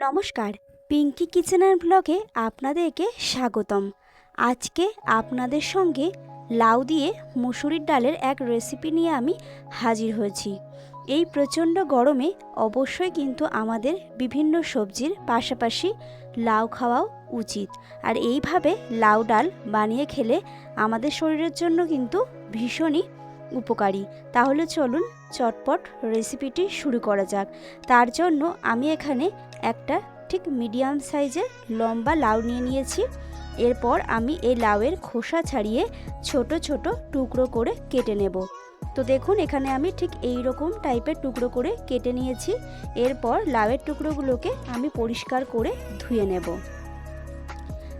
নমস্কার। পিঙ্কি কিচেনার ব্লগে আপনাদেরকে স্বাগতম। আজকে আপনাদের সঙ্গে লাউ দিয়ে মুসুরির ডালের এক রেসিপি নিয়ে আমি হাজির হয়েছি। এই প্রচণ্ড গরমে অবশ্যই কিন্তু আমাদের বিভিন্ন সবজির পাশাপাশি লাউ খাওয়াও উচিত। আর এইভাবে লাউ ডাল বানিয়ে খেলে আমাদের শরীরের জন্য কিন্তু ভীষণই উপকারী। তাহলে চলুন চটপট রেসিপিটি শুরু করা যাক। তার জন্য আমি এখানে একটা ঠিক মিডিয়াম সাইজের লম্বা লাউ নিয়ে নিয়েছি। এরপর আমি এই লাউয়ের খোসা ছাড়িয়ে ছোট ছোট টুকরো করে কেটে নেব। তো দেখুন, এখানে আমি ঠিক এই রকম টাইপের টুকরো করে কেটে নিয়েছি। এরপর লাউয়ের টুকরোগুলোকে আমি পরিষ্কার করে ধুয়ে নেব।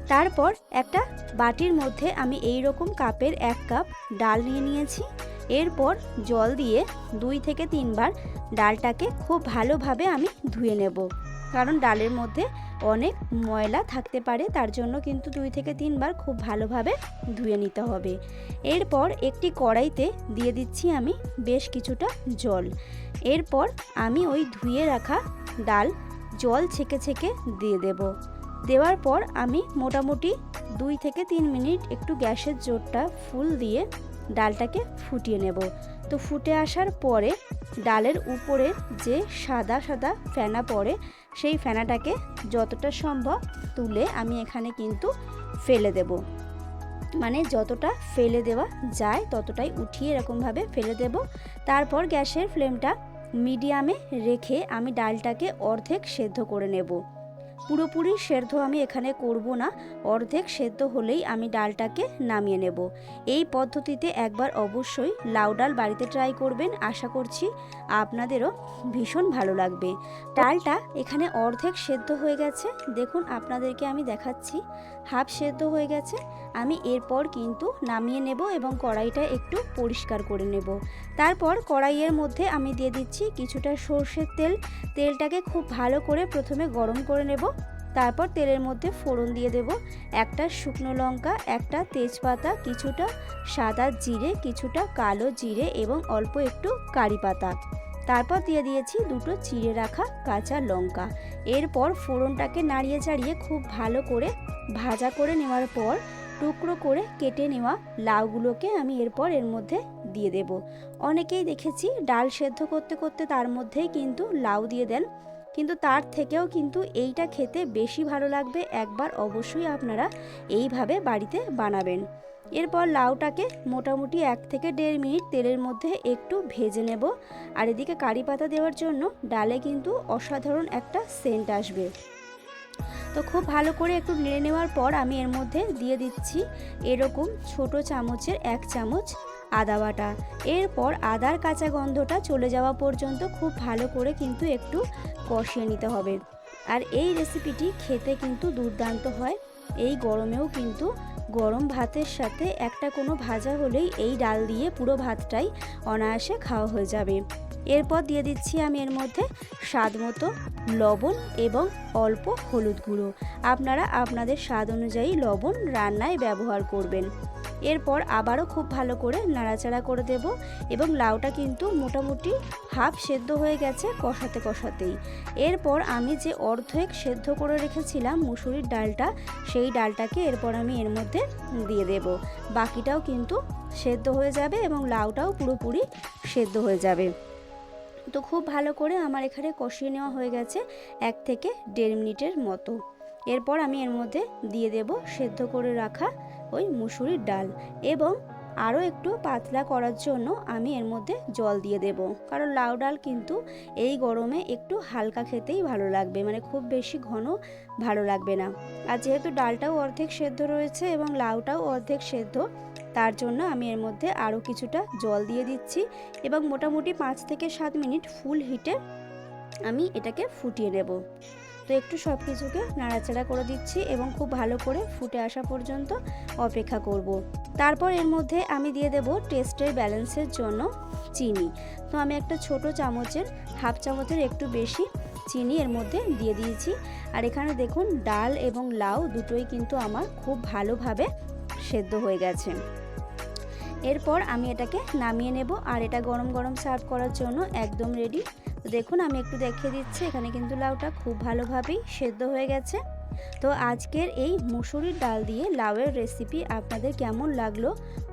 তারপর একটা বাটির মধ্যে আমি এই রকম কাপের এক কাপ ডাল নিয়ে নিয়েছি। এরপর জল দিয়ে দুই থেকে তিনবার ডালটাকে খুব ভালোভাবে আমি ধুয়ে নেব। কারণ ডালের মধ্যে অনেক ময়লা থাকতে পারে, তার জন্য কিন্তু দুই থেকে তিনবার খুব ভালোভাবে ধুয়ে নিতে হবে। এরপর একটি কড়াইতে দিয়ে দিচ্ছি আমি বেশ কিছুটা জল। এরপর আমি ওই ধুয়ে রাখা ডাল জল ছেঁকে ছেঁকে দিয়ে দেব। দেওয়ার পর আমি মোটামুটি দুই থেকে তিন মিনিট একটু গ্যাসের জোরটা ফুল দিয়ে ডালটাকে ফুটিয়ে নেব। তো ফুটে আসার পরে ডালের উপরে যে সাদা সাদা ফেনা পড়ে, সেই ফেনাটাকে যতটা সম্ভব তুলে আমি এখানে কিন্তু ফেলে দেব। মানে যতটা ফেলে দেওয়া যায় ততটাই উঠিয়ে এরকমভাবে ফেলে দেব। তারপর গ্যাসের ফ্লেমটা মিডিয়ামে রেখে আমি ডালটাকে অর্ধেক সেদ্ধ করে নেব। পুরোপুরি সেদ্ধ আমি এখানে করব না, অর্ধেক সেদ্ধ হলেই আমি ডালটাকে নামিয়ে নেব। এই পদ্ধতিতে একবার অবশ্যই লাউ ডাল বাড়িতে ট্রাই করবেন, আশা করছি আপনাদেরও ভীষণ ভালো লাগবে। ডালটা এখানে অর্ধেক সেদ্ধ হয়ে গেছে, দেখুন আপনাদেরকে আমি দেখাচ্ছি, হাফ সেদ্ধ হয়ে গেছে, আমি এরপর কিন্তু নামিয়ে নেব এবং কড়াইটা একটু পরিষ্কার করে নেব। তারপর কড়াইয়ের মধ্যে আমি দিয়ে দিচ্ছি কিছুটা সর্ষের তেল, তেলটাকে খুব ভালো করে প্রথমে গরম করে নেব। তারপর তেলের মধ্যে ফোড়ন দিয়ে দেব। একটা শুকনো লঙ্কা, একটা তেজপাতা, কিছুটা সাদা জিরে, কিছুটা কালো জিরে এবং অল্প একটু কারি পাতা। তারপর দিয়ে দিয়েছি দুটো চিড়ে রাখা কাঁচা লঙ্কা। এরপর ফোড়নটাকে নাড়িয়ে চাড়িয়ে খুব ভালো করে ভাজা করে নেওয়ার পর টুকরো করে কেটে নেওয়া লাউগুলোকে আমি এরপর এর মধ্যে দিয়ে দেব। অনেকেই দেখেছি ডাল সেদ্ধ করতে করতে তার মধ্যেই কিন্তু লাউ দিয়ে দেন। কিন্তু তার থেকেও কিন্তু এইটা খেতে বেশি ভালো লাগবে, একবার অবশ্যই আপনারা এইভাবে বাড়িতে বানাবেন। এরপর লাউটাকে মোটামুটি এক থেকে দেড় মিনিট তেলের মধ্যে একটু ভেজে নেব। আর এদিকে কারি পাতা দেওয়ার জন্য ডালে কিন্তু অসাধারণ একটা সেন্ট আসবে। তো খুব ভালো করে একটু নেড়ে নেওয়ার পর আমি এর মধ্যে দিয়ে দিচ্ছি এরকম ছোট চামচের এক চামচ আদা বাটা। এরপর আদার কাঁচা গন্ধটা চলে যাওয়া পর্যন্ত খুব ভালো করে কিন্তু একটু কষিয়ে নিতে হবে। আর এই রেসিপিটি খেতে কিন্তু দুর্দান্ত হয়। এই গরমেও কিন্তু গরম ভাতের সাথে একটা কোনো ভাজা হলেই এই ডাল দিয়ে পুরো ভাতটাই অনায়াসে খাওয়া হয়ে যাবে। এরপর দিয়ে দিচ্ছি আমি এর মধ্যে স্বাদ মতো লবণ এবং অল্প হলুদ গুঁড়ো। আপনারা আপনাদের স্বাদ অনুযায়ী লবণ রান্নায় ব্যবহার করবেন। এরপর আবারও খুব ভালো করে নাড়াচাড়া করে দেব এবং লাউটা কিন্তু মোটামুটি হাফ সেদ্ধ হয়ে গেছে কষাতে কষাতেই। এরপর আমি যে অর্ধেক সেদ্ধ করে রেখেছিলাম মুসুরির ডালটা, সেই ডালটাকে এরপর আমি এর মধ্যে দিয়ে দেব। বাকিটাও কিন্তু সেদ্ধ হয়ে যাবে এবং লাউটাও পুরোপুরি সেদ্ধ হয়ে যাবে। তো খুব ভালো করে আমার এখানে কষিয়ে নেওয়া হয়ে গেছে এক থেকে দেড় মিনিটের মতো। এরপর আমি এর মধ্যে দিয়ে দেব সেদ্ধ করে রাখা ওই মুসুরির ডাল এবং আরও একটু পাতলা করার জন্য আমি এর মধ্যে জল দিয়ে দেব। কারণ লাউ ডাল কিন্তু এই গরমে একটু হালকা খেতেই ভালো লাগবে মানে খুব বেশি ঘন ভালো লাগবে না। আর যেহেতু ডালটাও অর্ধেক সেদ্ধ রয়েছে এবং লাউটাও অর্ধেক সেদ্ধ, তার জন্য আমি এর মধ্যে আরও কিছুটা জল দিয়ে দিচ্ছি এবং মোটামুটি পাঁচ থেকে সাত মিনিট ফুল হিটে আমি এটাকে ফুটিয়ে নেব। তো একটু সব কিছুকে নাড়াচাড়া করে দিচ্ছি এবং খুব ভালো করে ফুটে আসা পর্যন্ত অপেক্ষা করব। তারপর এর মধ্যে আমি দিয়ে দেব টেস্টের ব্যালেন্সের জন্য চিনি। তো আমি একটা ছোট চামচের, হাফ চামচের একটু বেশি চিনি এর মধ্যে দিয়ে দিয়েছি। আর এখানে দেখুন, ডাল এবং লাউ দুটোই কিন্তু আমার খুব ভালোভাবে সেদ্ধ হয়ে গেছে। এরপর আমি এটাকে নামিয়ে নেব আর এটা গরম গরম সার্ভ করার জন্য একদম রেডি তো দেখুন, আমি একটু দেখিয়ে দিচ্ছি, এখানে কিন্তু লাউটা খুব ভালোভাবেই সেদ্ধ হয়ে গেছে। তো আজকের এই মুসুরির ডাল দিয়ে লাউয়ের রেসিপি আপনাদের কেমন লাগল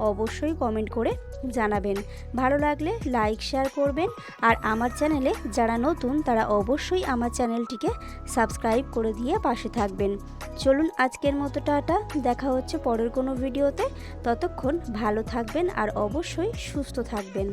অবশ্যই কমেন্ট করে জানাবেন। ভালো লাগলে লাইক শেয়ার করবেন আর আমার চ্যানেলে যারা নতুন তারা অবশ্যই আমার চ্যানেলটিকে সাবস্ক্রাইব করে দিয়ে পাশে থাকবেন। চলুন আজকের মতো টাটা, দেখা হচ্ছে পরের কোনো ভিডিওতে ততক্ষণ ভালো থাকবেন আর অবশ্যই সুস্থ থাকবেন।